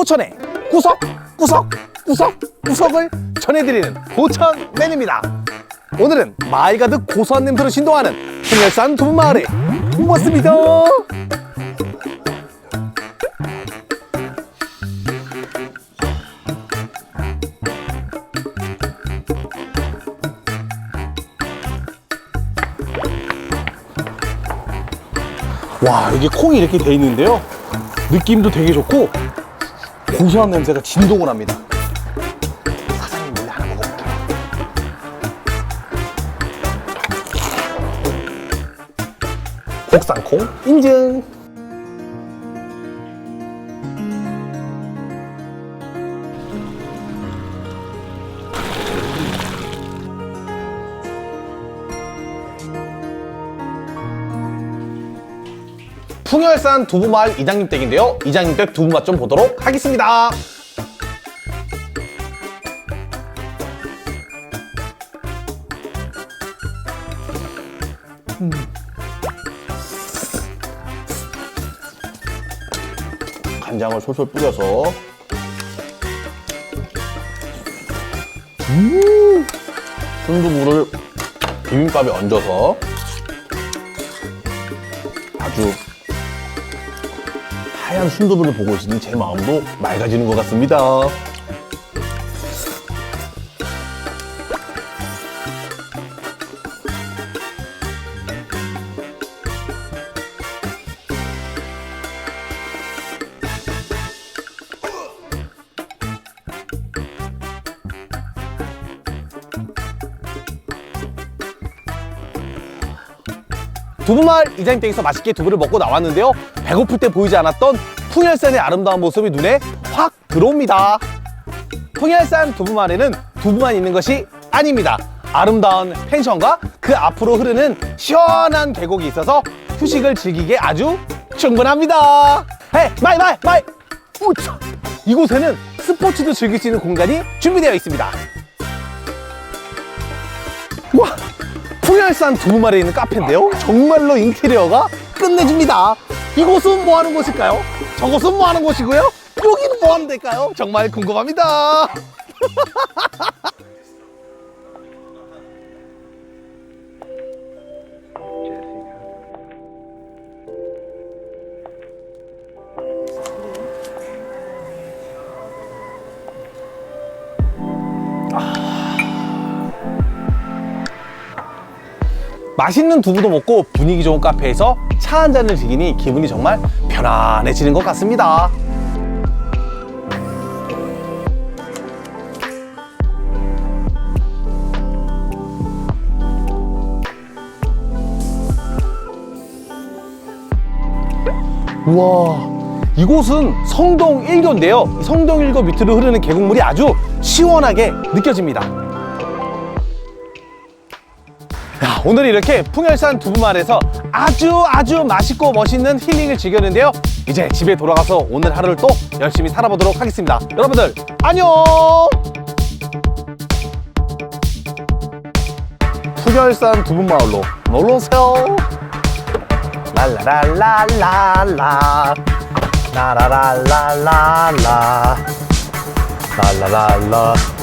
포천의 구석 구석 구석 구석을 전해드리는 포천맨입니다. 오늘은 마을 가득 고소한 냄새로 신동하는 풍열산 두부마을에 왔습니다. 와 여기 콩이 이렇게 돼 있는데요? 느낌도 되게 좋고 고소한 냄새가 진동을 합니다. 사장님 몰래 하나 먹어볼게요. 국산콩? 인증 풍열산 두부마을 이장님 댁인데요. 이장님 댁 두부 맛 좀 보도록 하겠습니다. 음. 간장을 솔솔 뿌려서 음 순두부를 비빔밥에 얹어서 아주 하얀 순두부를 보고 있으니 제 마음도 맑아지는 것 같습니다. 두부마을 이장님댁에서 맛있게 두부를 먹고 나왔는데요. 배고플 때 보이지 않았던 풍열산의 아름다운 모습이 눈에 확 들어옵니다. 풍열산 두부마을에는 두부만 있는 것이 아닙니다. 아름다운 펜션과 그 앞으로 흐르는 시원한 계곡이 있어서 휴식을 즐기기에 아주 충분합니다. 헤이, 마이, 마이, 마이! 우차! 이곳에는 스포츠도 즐길 수 있는 공간이 준비되어 있습니다. 풍열산 두부마을에 있는 카페인데요. 정말로 인테리어가 끝내줍니다. 이곳은 뭐 하는 곳일까요? 저곳은 뭐 하는 곳이고요? 여기는 뭐 하는 데일까요? 정말 궁금합니다. 맛있는 두부도 먹고 분위기 좋은 카페에서 차 한 잔을 즐기니 기분이 정말 편안해지는 것 같습니다. 우와, 이곳은 성동 1교인데요. 성동 1교 밑으로 흐르는 계곡물이 아주 시원하게 느껴집니다. 오늘 이렇게 풍열산 두부마을에서 아주 아주 맛있고 멋있는 힐링을 즐겼는데요. 이제 집에 돌아가서 오늘 하루를 또 열심히 살아보도록 하겠습니다. 여러분들, 안녕! 풍열산 두부마을로 놀러오세요. 랄라랄라랄라. 라라랄라랄라. 랄라랄라.